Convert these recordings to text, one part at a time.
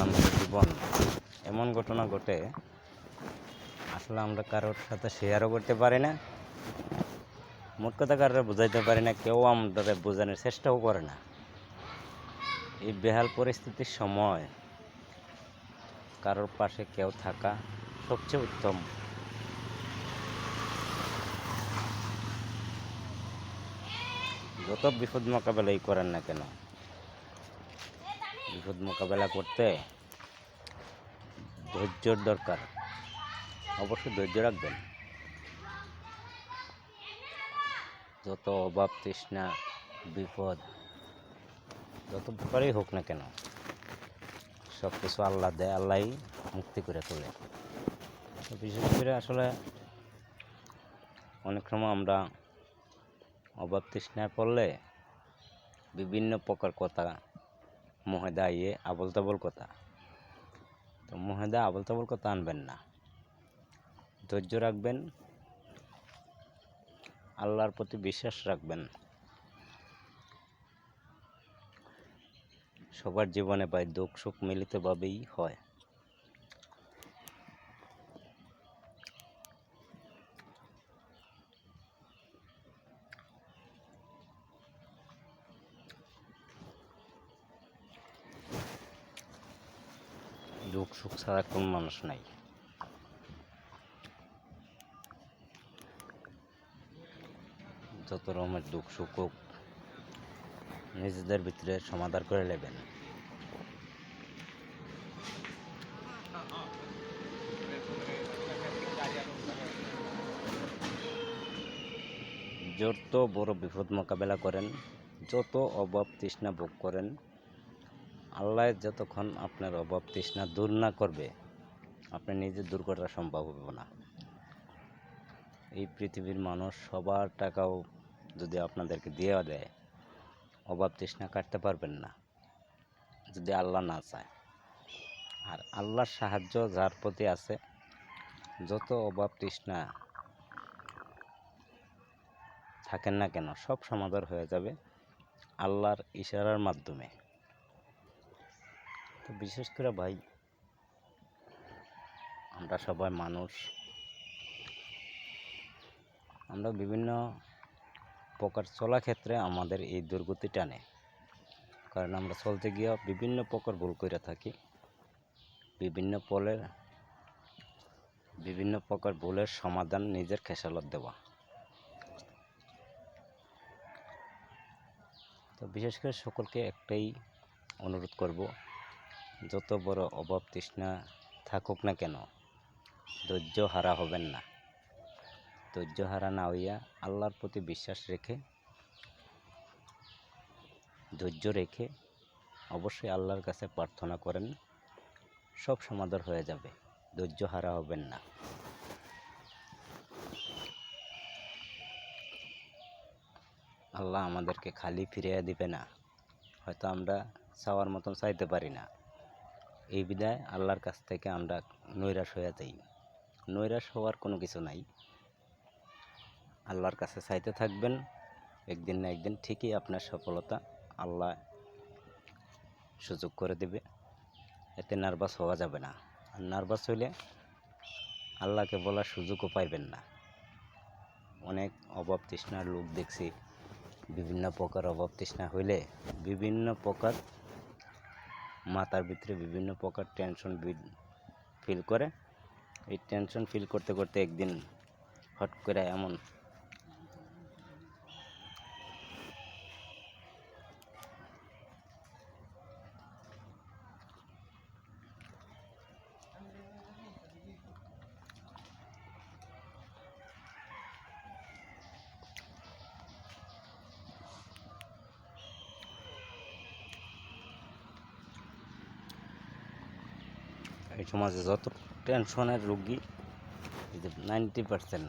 মানুষের জীবন। এমন ঘটনা ঘটে, আসলে আমরা কারোর সাথে শেয়ারও করতে পারি না। মোট কথা কারোর বোঝাইতে পারি না, কেউ আমাদের বোঝানোর চেষ্টাও করে না। এই বেহাল পরিস্থিতির সময় কারোর পাশে কেউ থাকা সবচেয়ে উত্তম। যত বিপদ মোকাবেলাই করেন না কেন বিপদ মোকাবেলা করতে ধৈর্যর দরকার। অবশ্যই ধৈর্য রাখবেন। যত অভাব, তৃষ্ণা, বিপদ, যত প্রকারই হোক না কেন সব কিছু আল্লাহ দেয়, আল্লাহই মুক্তি করে তোলে। বিশেষ করে আসলে অনেক সময় আমরা অভাব, তৃষ্ণায় পড়লে বিভিন্ন প্রকার কথা মহেদা ইয়ে আবল তাবল কথা। তো মহেদা আবল তাবল কথা আনবেন না। ধৈর্য রাখবেন। আল্লাহর প্রতি বিশ্বাস রাখবেন। সবার জীবনে প্রায় দুঃখ সুখ মিলিতভাবেই হয়। দুঃখ সুখ ছাড়া কোন মানুষ নাই। যত রকমের দুঃখ সুখ হোক, নিজেদের ভিতরে সমাধান করে নেবেন। যত বড় বিপদ মোকাবেলা করেন, যত অভাব তৃষ্ণা ভোগ করেন আল্লাহ যতক্ষণ আপনার অভাব তৃষ্ণা দূর না করবে আপনি নিজে দূর করা সম্ভব হবে না। এই পৃথিবীর মানুষ সবার টাকাও যদি আপনাদেরকে দেওয়া দেয়, অভাব তৃষ্ণা কাটতে পারবেন না, যদি আল্লাহ না চায়। আর আল্লাহর সাহায্য যার প্রতি আছে, যত অভাব তৃষ্ণা থাকেন না কেন, সব সমাধান হয়ে যাবে আল্লাহর ইশারার মাধ্যমে। তো বিশেষ করে ভাই, আমরা সবাই মানুষ। আমরা বিভিন্ন প্রকার চলা ক্ষেত্রে আমাদের এই দুর্গতি টানে। কারণ আমরা চলতে গিয়ে বিভিন্ন প্রকার ভুল করে থাকি। বিভিন্ন পলের, বিভিন্ন প্রকার ভুলের সমাধান নিজের খেসালত দেওয়া। তো বিশেষ করে সকলকে একটাই অনুরোধ করব যত বড় অভাব তৃষ্ণা থাকুক না কেন ধৈর্য হারা হবেন না। ধৈর্য হারা না হইয়া আল্লাহর প্রতি বিশ্বাস রেখে, ধৈর্য রেখে অবশ্যই আল্লাহর কাছে প্রার্থনা করেন, সব সমাধান হয়ে যাবে ধৈর্য হারা হবেন না। আল্লাহ আমাদেরকে খালি ফিরিয়ে দিবে না, হয়তো আমরা চাওয়ার মতন চাইতে পারি না। এই বিদায় আল্লাহর কাছ থেকে আমরা নৈরাশ হয়ে যাই। নৈরাশ হওয়ার কোনো কিছু নাই। আল্লাহর কাছে চাইতে থাকবেন, একদিন না একদিন ঠিকই আপনার সফলতা আল্লাহ সুযোগ করে দেবে। এতে নার্ভাস হওয়া যাবে না। আর নার্ভাস হইলে আল্লাহকে বলার সুযোগও পাইবেন না। অনেক অভাব তৃষ্ণার লোক দেখছি। বিভিন্ন প্রকার অভাব তৃষ্ণা হইলে বিভিন্ন প্রকার মাথার ভিতরে বিভিন্ন প্রকার টেনশন ফিল করে। এই টেনশন ফিল করতে করতে একদিন হট করে এমন এই সমাজে যত টেনশনের রোগী নাইনটি পার্সেন্ট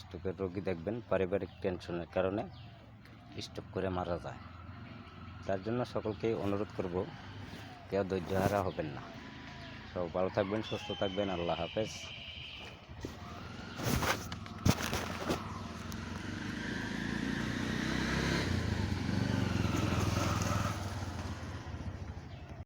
স্ট্রোকের রোগী দেখবেন, পারিবারিক টেনশনের কারণে স্ট্রোক করে মারা যায়। তার জন্য সকলকেই অনুরোধ করব, কেউ ধৈর্য হারা হবেন না। সব ভালো থাকবেন, সুস্থ থাকবেন, আল্লাহ হাফেজ।